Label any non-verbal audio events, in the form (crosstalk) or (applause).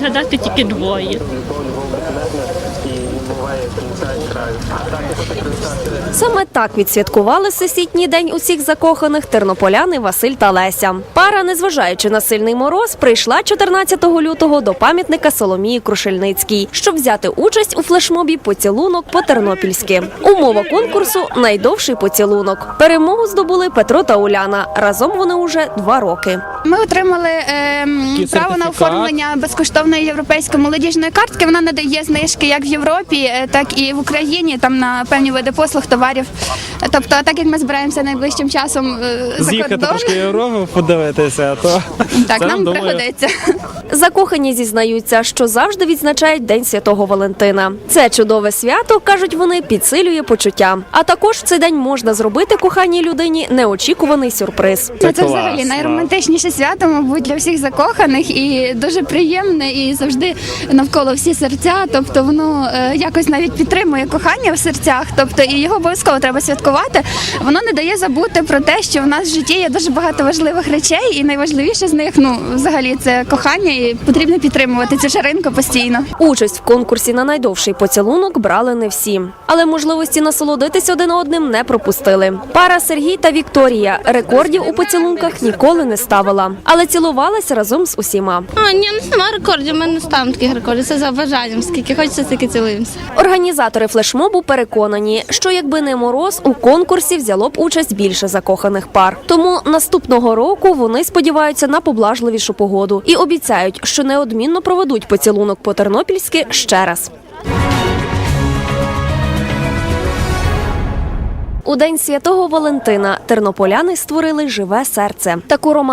Гадати тільки двоє. Саме так відсвяткували всесвітній день усіх закоханих тернополяни Василь та Леся. Пара, незважаючи на сильний мороз, прийшла 14 лютого до пам'ятника Соломії Крушельницькій, щоб взяти участь у флешмобі Поцілунок по-тернопільськи. Умова конкурсу найдовший поцілунок. Перемогу здобули Петро та Уляна. Разом вони уже два роки. Ми отримали е, право на оформлення безкоштовної європейської молодіжної картки. Вона надає знижки як в Європі, е, так і в Україні, там на певні види послуг, товарів. Тобто, так як ми збираємося найближчим часом е, за З'їхати кордон, трошки Європу подивитися, то (laughs) так це, нам думаю, пригодиться. Закохані зізнаються, що завжди відзначають День Святого Валентина. Це чудове свято, кажуть вони, підсилює почуття. А також в цей день можна зробити коханій людині неочікуваний сюрприз. Це, клас, взагалі найромантичніше свято, мабуть, для всіх закоханих і дуже приємне, і завжди навколо всі серця. Тобто воно е, якось навіть підтримує кохання в серцях. Тобто і його обов'язково треба святкувати. Воно не дає забути про те, що в нас в житті є дуже багато важливих речей, і найважливіше з них ну взагалі це кохання, і потрібно підтримувати цю шаринку постійно. Участь в конкурсі на найдовший поцілунок брали не всі, але можливості насолодитись один одним не пропустили. Пара Сергій та Вікторія рекордів у поцілунках ніколи не ставила, але цілувалась разом з усіма. А, ні, ну нема рекордів, ми не ставимо таких рекордів. Це за бажанням. Скільки хочеться, стільки цілуємося. Організатори флешмобу переконані, що якби не мороз, у конкурсі взяло б участь більше закоханих пар. Тому наступного року вони сподіваються на поблажливішу погоду і обіцяють, що неодмінно проведуть поцілунок по тернопільськи ще раз. У день святого Валентина тернополяни створили живе серце. Таку романтичну